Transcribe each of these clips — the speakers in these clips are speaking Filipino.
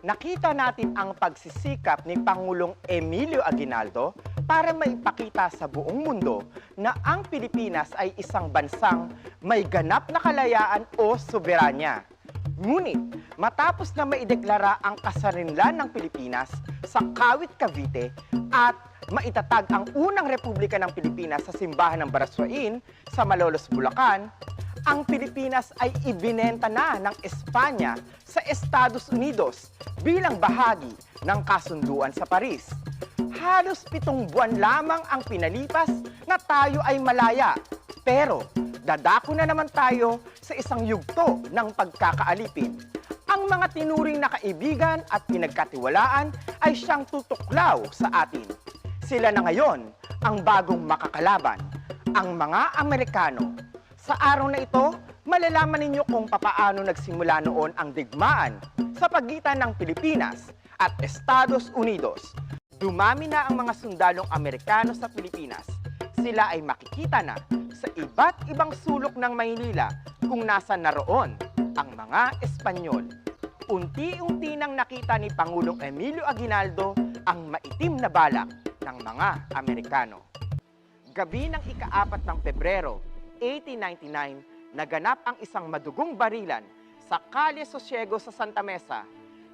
nakita natin ang pagsisikap ni Pangulong Emilio Aguinaldo para maipakita sa buong mundo na ang Pilipinas ay isang bansang may ganap na kalayaan o soberanya. Ngunit, matapos na maideklara ang kasarinlan ng Pilipinas sa Kawit Cavite at maitatag ang unang Republika ng Pilipinas sa Simbahan ng Baraswain sa Malolos, Bulacan, ang Pilipinas ay ibinenta na ng Espanya sa Estados Unidos bilang bahagi ng kasunduan sa Paris. Halos pitong buwan lamang ang pinalipas na tayo ay malaya. Pero dadako na naman tayo sa isang yugto ng pagkakaalipin. Ang mga tinuring na kaibigan at pinagkatiwalaan ay siyang tutuklaw sa atin. Sila na ngayon ang bagong makakalaban, ang mga Amerikano. Sa araw na ito, malalaman ninyo kung papaano nagsimula noon ang digmaan sa pagitan ng Pilipinas at Estados Unidos. Dumami na ang mga sundalong Amerikano sa Pilipinas. Sila ay makikita na sa iba't ibang sulok ng Maynila kung nasa naroon ang mga Espanyol. Unti-unti nang nakita ni Pangulong Emilio Aguinaldo ang maitim na balak ng mga Amerikano. Gabi ng ikaapat ng Pebrero, 1899, naganap ang isang madugong barilan sa Calle Sosiego sa Santa Mesa.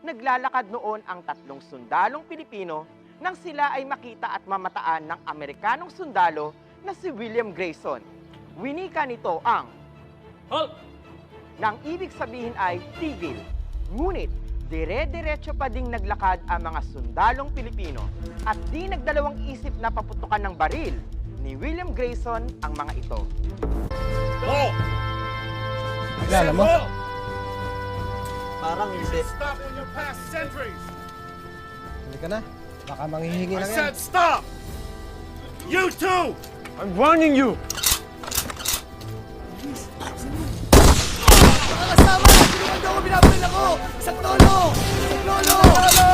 Naglalakad noon ang tatlong sundalong Pilipino nang sila ay makita at mamataan ng Amerikanong sundalo na si William Grayson. Winika nito ang Halt! nang ibig sabihin ay tigil. Ngunit, dire-diretso pa ding naglakad ang mga sundalong Pilipino at di nagdalawang isip na paputukan ng baril ni William Grayson ang mga ito. Go! Kilala mo? Parang hindi. Hindi ka na. Baka manghihingi I lang yan. said stop! You too! I'm warning you! Kasama! Tulungan niyo ako! Binabaril ako! Isang lolo! Isang lolo! lolo!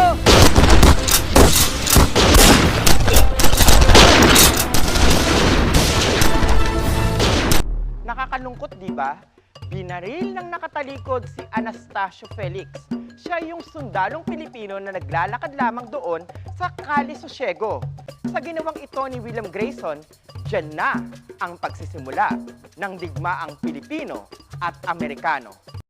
Nakakalungkot, di ba? Binaril ng nakatalikod si Anastasio Felix. Siya yung sundalong Pilipino na naglalakad lamang doon sa Cali Sosiego. Sa ginawang ito ni William Grayson, dyan na ang pagsisimula ng digmaang Pilipino at Amerikano.